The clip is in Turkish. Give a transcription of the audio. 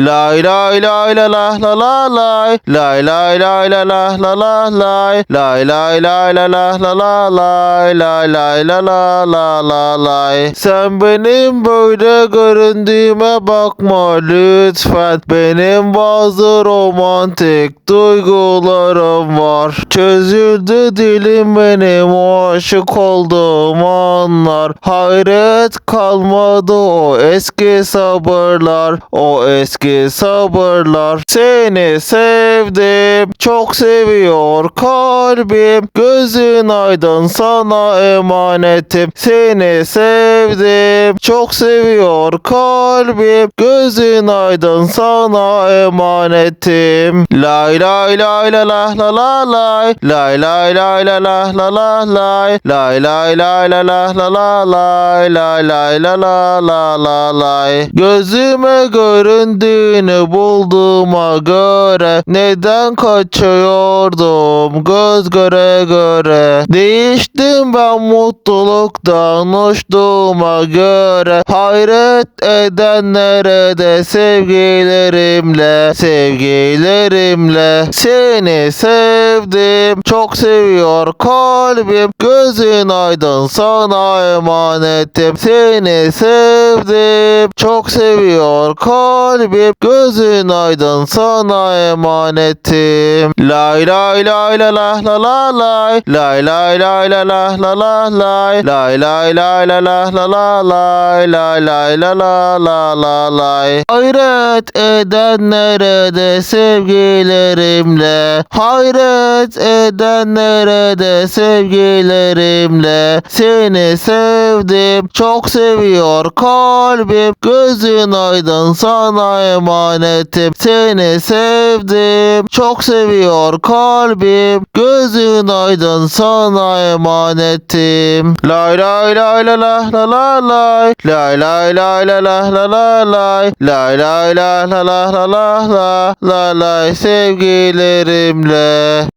Lay lay lay la la la la lay. Lay lay lay la la la la lay. Lay lay lay la la la la lay. Lay lay la la la la lay. Sen benim böyle göründüğüme bakma lütfen. Benim bazı romantik duygularım var. Çözüldü dilim benim aşık olduğum anlar. Hayret kalmadı o eski sabırlar. O eski sabırlar. Seni sevdim. Çok seviyor kalbim. Gözün aydın sana emanetim. Seni sevdim. Çok seviyor kalbim. Gözün aydın sana emanetim. Lay lay lay la la la la lay. Lay lay lay la la la la lay. Lay lay lay la la la la lay. Lay lay la la la la lay. Gözüme göründüğünü bulduğuma göre neden kaçıyordum göz göre göre. Değiştim ben mutluluktan uçtuğuma göre. Hayret edenlere de sevgilerimle, sevgilerimle seni sevdim. Çok seviyor kalbim. Gözün aydın sana emanetim. Seni sevdim. Çok seviyor kalbim. Gözün aydın sana emanetim. Lay lay lay la la la la lay. Lay lay lay la la la la lay. Lay lay lay la la la la lay. Lay lay la la la la lay. Hayret edenlere de sevgilerimle. Hayret edenlere de sevgilerimle. Seni sevdim. Çok seviyor kalbim. Gözün aydın sana emanetim. Seni sevdim. Çok seviyor kalbim. Gözün aydın sana emanetim. Lay lay lay la la la la lay. Lay lay lay la la la la lay. Lay lay la la la la la la. Lay lay sevgilerimle.